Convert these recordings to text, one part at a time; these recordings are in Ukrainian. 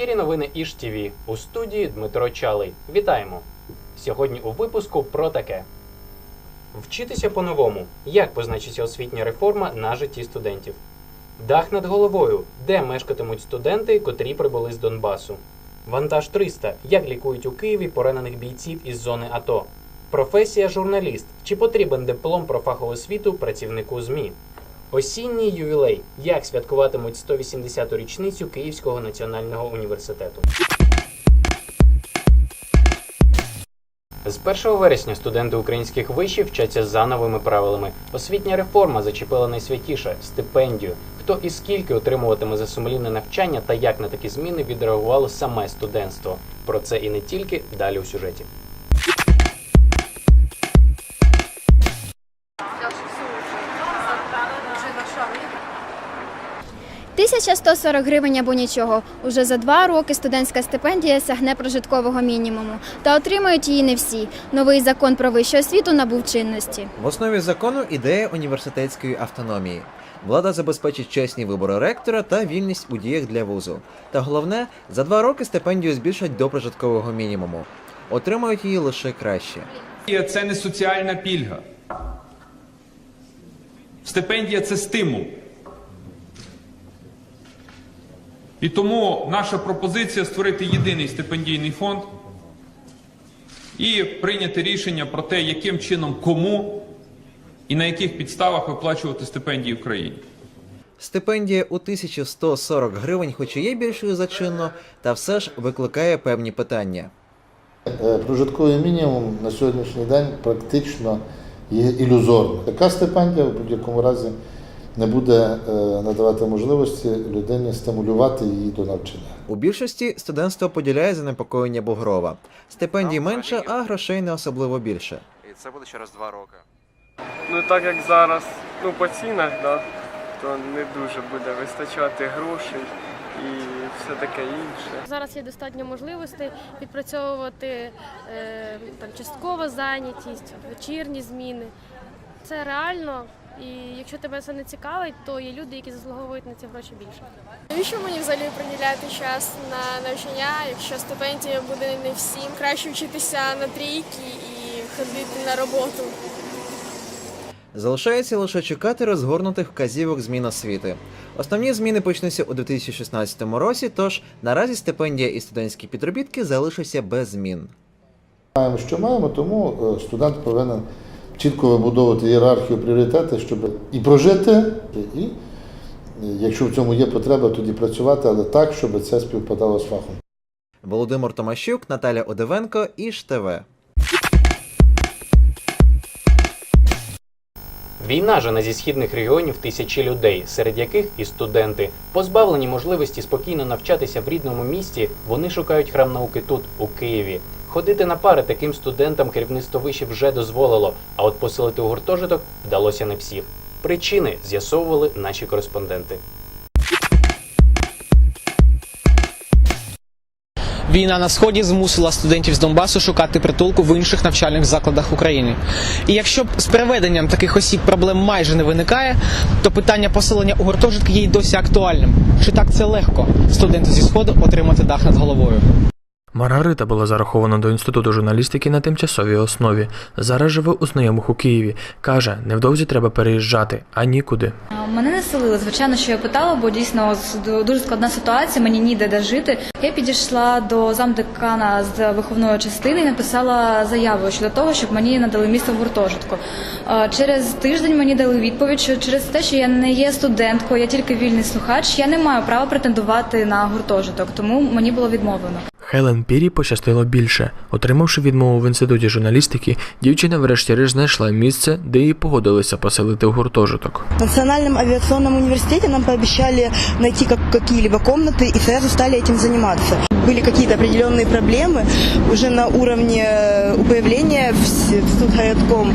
ефірі новини Іж ТВ. У студії Дмитро Чалий. Вітаємо! Сьогодні у випуску про таке. Вчитися по-новому. Як позначиться освітня реформа на житті студентів? Дах над головою. Де мешкатимуть студенти, котрі прибули з Донбасу? Вантаж 300. Як лікують у Києві поранених бійців із зони АТО? Професія журналіст. Чи потрібен диплом про фахову освіту працівнику ЗМІ? Осінній ювілей. Як святкуватимуть 180-ту річницю Київського національного університету? З 1 вересня студенти українських вишів вчаться за новими правилами. Освітня реформа зачепила найсвятіше стипендію. Хто і скільки отримуватиме за сумлінне навчання та як на такі зміни відреагувало саме студентство. Про це і не тільки далі у сюжеті. 1140 гривень або нічого. Уже за два роки студентська стипендія сягне прожиткового мінімуму. Та отримають її не всі. Новий закон про вищу освіту набув чинності. В основі закону ідея університетської автономії. Влада забезпечить чесні вибори ректора та вільність у діях для вузу. Та головне, за два роки стипендію збільшать до прожиткового мінімуму. Отримають її лише краще. Це не соціальна пільга. Стипендія це стимул. І тому наша пропозиція створити єдиний стипендійний фонд і прийняти рішення про те, яким чином кому і на яких підставах виплачувати стипендії в країні. Стипендія у 1140 гривень, хоч і є більшою за чинно, та все ж викликає певні питання. Е, Прожитковий мінімум на сьогоднішній день практично є ілюзорним. Така стипендія в будь-якому разі не буде е, надавати можливості людині стимулювати її до навчання. У більшості студентство поділяє занепокоєння Бугрова. Стипендій менше, а грошей не особливо більше. І це буде через два роки. Ну так як зараз, ну по цінах, да, то не дуже буде вистачати грошей і все таке інше. Зараз є достатньо можливостей відпрацьовувати е, там часткова зайнятість, вечірні зміни. Це реально. І якщо тебе це не цікавить, то є люди, які заслуговують на ці гроші більше. Навіщо мені взагалі приділяти час на навчання, якщо стипендія буде не всім? Краще вчитися на трійки і ходити на роботу. Залишається лише чекати розгорнутих вказівок змін освіти. Основні зміни почнуться у 2016 році, тож наразі стипендія і студентські підробітки залишаться без змін. Маємо, що маємо, тому е, студент повинен чітко вибудовувати ієрархію пріоритети, щоб і прожити, і якщо в цьому є потреба, тоді працювати, але так, щоб це співпадало з фахом. Володимир Томащук, Наталя Одевенко, Іж ТВ. Війна жене зі східних регіонів тисячі людей, серед яких і студенти. Позбавлені можливості спокійно навчатися в рідному місті, вони шукають храм науки тут, у Києві. Ходити на пари таким студентам керівництво виші вже дозволило, а от поселити у гуртожиток вдалося не всіх. Причини з'ясовували наші кореспонденти. Війна на сході змусила студентів з Донбасу шукати притулку в інших навчальних закладах України. І якщо з переведенням таких осіб проблем майже не виникає, то питання поселення у гуртожитки є й досі актуальним. Чи так це легко студенту зі сходу отримати дах над головою? Маргарита була зарахована до інституту журналістики на тимчасовій основі. Зараз живе у знайомих у Києві. каже, невдовзі треба переїжджати, а нікуди. Мене не селили. Звичайно, що я питала, бо дійсно дуже складна ситуація, мені ніде де жити. Я підійшла до замдекана з виховної частини і написала заяву щодо того, щоб мені надали місце в гуртожитку. Через тиждень мені дали відповідь, що через те, що я не є студенткою, я тільки вільний слухач, я не маю права претендувати на гуртожиток, тому мені було відмовлено. Хелен Пірі пощастило більше. Отримавши відмову в інституті журналістики, дівчина врешті-решт знайшла місце, де її погодилися поселити в гуртожиток. В Национальном авиационном университете нам пообещали найти как, какие-либо комнаты и сразу стали этим заниматься. Были какие-то определенные проблемы уже на уровне э, появления в, с- в студгородком.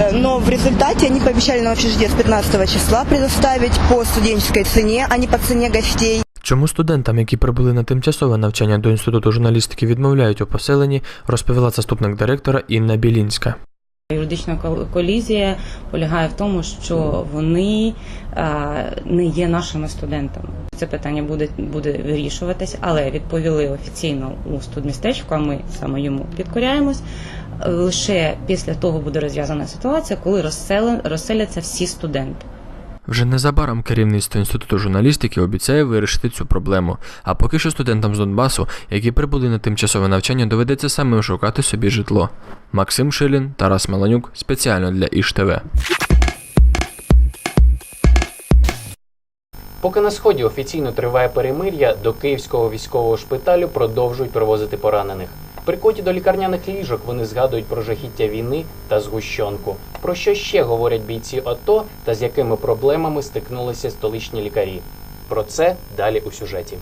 Э, Но в результате они пообещали нам общежитие с 15 числа предоставить по студенческой цене, а не по цене гостей. Чому студентам, які прибули на тимчасове навчання до інституту журналістики, відмовляють у поселенні, розповіла заступник директора Інна Білінська. Юридична колізія полягає в тому, що вони е, не є нашими студентами. Це питання буде, буде вирішуватись, але відповіли офіційно у студмістечку, а ми саме йому підкоряємось. Лише після того буде розв'язана ситуація, коли розселяться всі студенти. Вже незабаром керівництво інституту журналістики обіцяє вирішити цю проблему. А поки що студентам з Донбасу, які прибули на тимчасове навчання, доведеться самим шукати собі житло. Максим Шилін, Тарас Меланюк спеціально для ТВ. Поки на сході офіційно триває перемир'я, до київського військового шпиталю продовжують привозити поранених. Прикуті до лікарняних ліжок вони згадують про жахіття війни та згущенку. Про що ще говорять бійці АТО та з якими проблемами стикнулися столичні лікарі? Про це далі у сюжеті.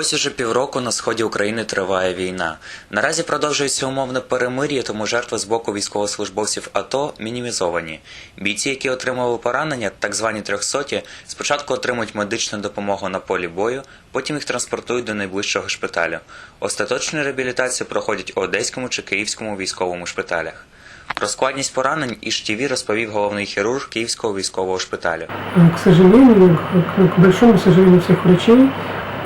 Ось уже півроку на сході України триває війна. Наразі продовжується умовне перемир'я, тому жертви з боку військовослужбовців АТО мінімізовані. Бійці, які отримали поранення, так звані трьохсоті, спочатку отримують медичну допомогу на полі бою, потім їх транспортують до найближчого шпиталю. Остаточну реабілітацію проходять у Одеському чи Київському військовому шпиталях. Про складність поранень із ТВ розповів головний хірург Київського військового шпиталю. К сожалению, к большому сожалению всех врачей,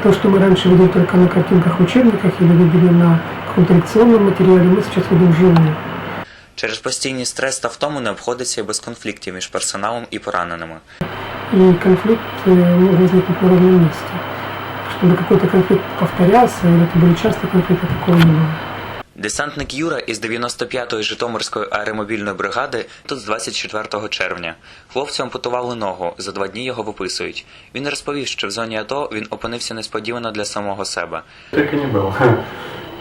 то, что мы раньше видели только на картинках в учебниках или видели на каком-то лекционном материале, мы сейчас видим вживую. Через постійний стрес та втому не обходиться і без конфліктів між персоналом і пораненими. И конфликт э, мог возникнуть на ровном месте. Чтобы какой-то конфликт повторялся, или это были часто конфликты, такого не было. Десантник Юра із 95-ї Житомирської аеромобільної бригади тут з 24 червня. Хлопцю ампутували ногу, за два дні його виписують. Він розповів, що в зоні АТО він опинився несподівано для самого себе. Так і не был.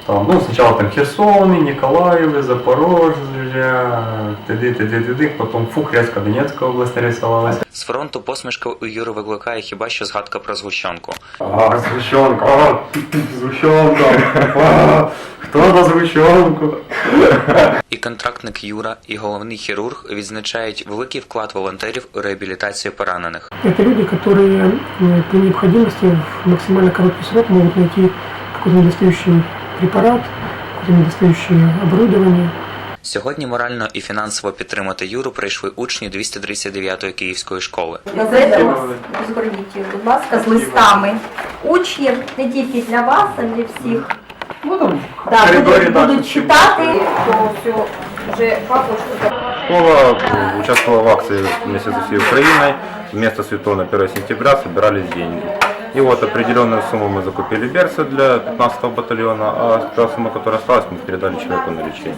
Там, ну, сначала там Херсоны, Николаевы, Запорожье, тыды, тыды, тыды, потом фух, резко Донецкая область нарисовалась. З фронту посмішка у Юри викликає хіба що згадка про згущенку. А, сгущенка, а, сгущенка, а, кто за сгущенку? І контрактник Юра, і головний хірург відзначають великий вклад волонтерів у реабілітацію поранених. Это люди, которые э, при необходимости в максимально короткий срок могут найти какой-то недостающий препарат, недостающее оборудование, Сьогодні морально і фінансово підтримати Юру прийшли учні 239-ї київської школи. Газети зверніть, будь ласка, з листами учнів, не тільки для вас, а для всіх. Да, будуть, будуть читати, то все вже папочку. Школа участвовала в акции вместе со всей Украиной. Вместо Святого на 1 сентября собирались деньги. И вот определенную сумму мы закупили берцы для 15-го батальона, а та сумма, которая осталась, мы передали человеку на лечение.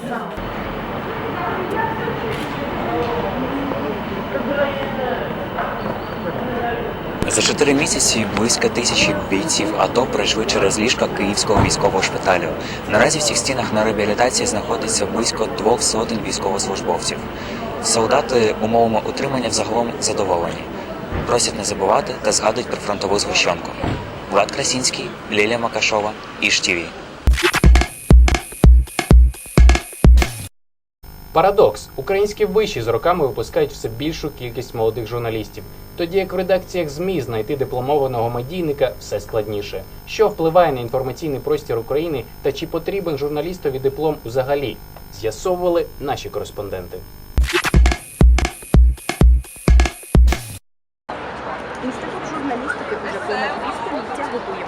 За чотири місяці близько тисячі бійців АТО пройшли через ліжка Київського військового шпиталю. Наразі в цих стінах на реабілітації знаходиться близько двох сотень військовослужбовців. Солдати умовами утримання взагалом задоволені. Просять не забувати та згадують про фронтову згущенку. Влад Красінський, Лілія Макашова, ТВ. Парадокс: українські виші з роками випускають все більшу кількість молодих журналістів, тоді як в редакціях ЗМІ знайти дипломованого медійника все складніше. Що впливає на інформаційний простір України та чи потрібен журналістові диплом взагалі? З'ясовували наші кореспонденти.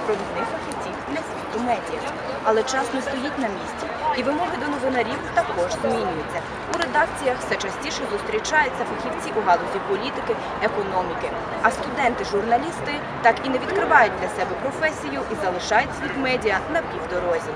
Провідних фахівців світу медіа. Але час не стоїть на місці, і вимоги до новинарів також змінюються. У редакціях все частіше зустрічаються фахівці у галузі політики, економіки. А студенти-журналісти так і не відкривають для себе професію і залишають світ медіа на півдорозі.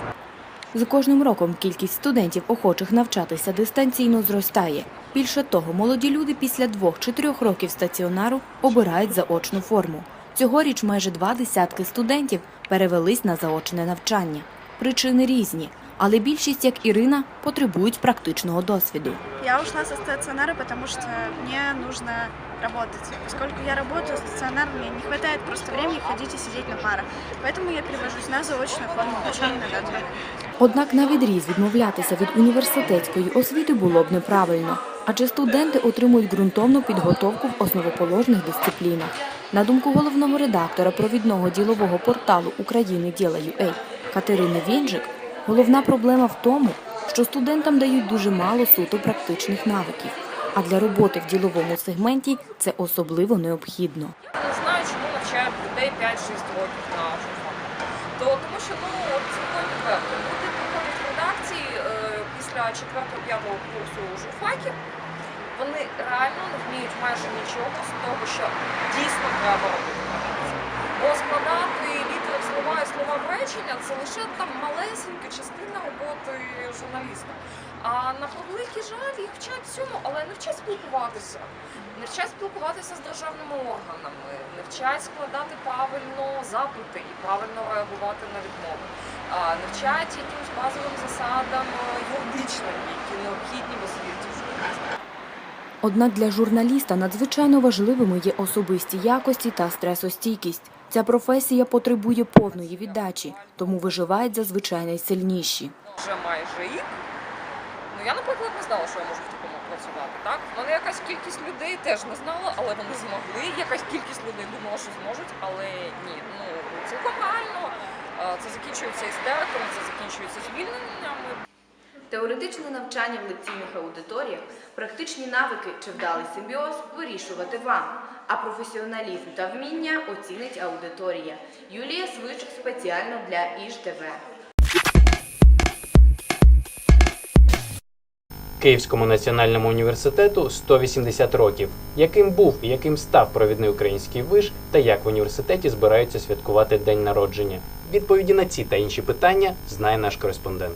З кожним роком кількість студентів, охочих навчатися дистанційно, зростає. Більше того, молоді люди після двох чи трьох років стаціонару обирають заочну форму. Цьогоріч майже два десятки студентів перевелись на заочне навчання. Причини різні, але більшість, як Ірина, потребують практичного досвіду. Я ушла со стационара, потому что мне нужно работать. Поскольку я работаю, стационар мне не хватает просто времени ходить и сидеть на парах. Поэтому я перевожусь на заочную форму обучения на данный момент. Однак на відріз відмовлятися від університетської освіти було б неправильно, адже студенти отримують ґрунтовну підготовку в основоположних дисциплінах. На думку головного редактора провідного ділового порталу України Діла.UA Катерини Вінжик, Головна проблема в тому, що студентам дають дуже мало суто практичних навиків, а для роботи в діловому сегменті це особливо необхідно. Не знаю, чому навчають людей 5-6 років на журфак. То тому що ну от цілком відверто. Люди приходять в редакції е, після 4-5 курсу журфаків. Вони реально не вміють майже нічого з того, що дійсно треба робити. Бо складати літери в слова і слова в речення це лише там малесенька частина роботи журналіста. А на превеликий жаль їх вчать всьому, але не вчать спілкуватися. Не вчать спілкуватися з державними органами, не вчать складати правильно запити і правильно реагувати на відмови, а не вчать якимось базовим засадам юридичним, які необхідні в освіті. Однак для журналіста надзвичайно важливими є особисті якості та стресостійкість. Ця професія потребує повної віддачі, тому виживають зазвичай найсильніші. Вже майже рік. Ну я, наприклад, не знала, що я можу в такому працювати. Так, в мене якась кількість людей теж не знала, але вони змогли. Якась кількість людей думала, що зможуть, але ні. Ну цілком реально. Це закінчується істериками, це закінчується звільненнями. Теоретичне навчання в лекційних аудиторіях, практичні навики чи вдалий симбіоз вирішувати вам, а професіоналізм та вміння оцінить аудиторія. Юлія Свич спеціально для Іж ТВ. Київському національному університету 180 років. Яким був і яким став провідний український виш, та як в університеті збираються святкувати день народження? Відповіді на ці та інші питання знає наш кореспондент.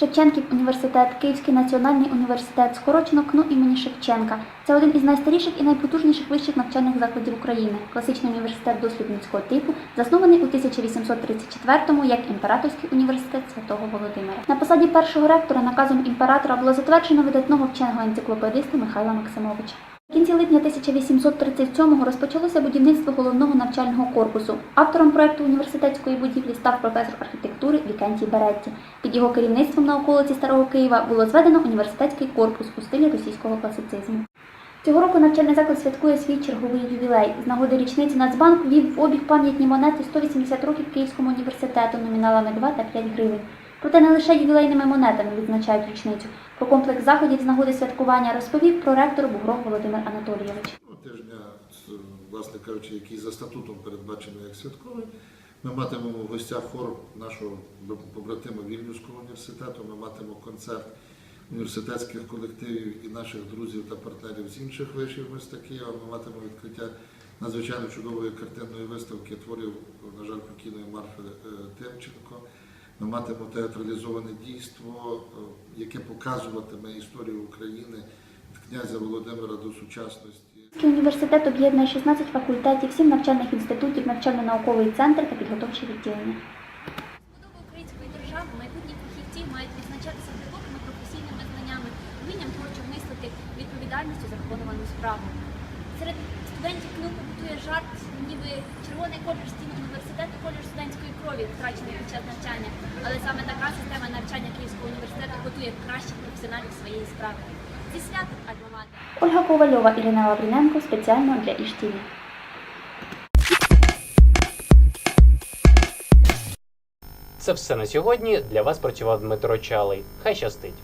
Шевченків університет, Київський національний університет, скорочено КНУ імені Шевченка. Це один із найстаріших і найпотужніших вищих навчальних закладів України. Класичний університет дослідницького типу, заснований у 1834-му як імператорський університет святого Володимира. На посаді першого ректора наказом імператора було затверджено видатного вченого енциклопедиста Михайла Максимовича. В кінці липня 1837-го розпочалося будівництво головного навчального корпусу. Автором проекту університетської будівлі став професор архітектури Вікентій Беретті. Під його керівництвом на околиці Старого Києва було зведено університетський корпус у стилі російського класицизму. Цього року навчальний заклад святкує свій черговий ювілей. З нагоди річниці Нацбанк ввів в обіг пам'ятні монети 180 років Київському університету номіналами 2 та 5 гривень. Проте не лише ювілейними монетами відзначають річницю. Про комплекс заходів з нагоди святкування розповів проректор Бугров Володимир Анатолійович. Тижня, власне кажучи, який за статутом передбачений як святковий. Ми матимемо в гостях хор нашого побратима Вільнюського університету, ми матимемо концерт університетських колективів і наших друзів та партнерів з інших вишів міста Києва. Ми матимемо відкриття надзвичайно чудової картинної виставки творів, на жаль, покійної Марфи е, Тимченко. Ми матимемо театралізоване дійство, е, яке показуватиме історію України від князя Володимира до сучасності. Університет об'єднує 16 факультетів, 7 навчальних інститутів, навчально-науковий центр та підготовчі відділення. української держави майбутні фахівці мають відзначатися глибокими професійними знаннями, вмінням творчо мислити, відповідальністю за виконувану справу. Серед студентів КНУ побутує жарт, ніби червоний колір стін університету колір студентської крові, втрачений під час навчання. Але саме така система навчання Київського університету готує кращих професіоналів своєї справи. Зі святом Альма-Матер! Ольга Ковальова, Ірина Лавріненко спеціально для Іштіві. Це все на сьогодні. Для вас працював Дмитро Чалий. Хай щастить!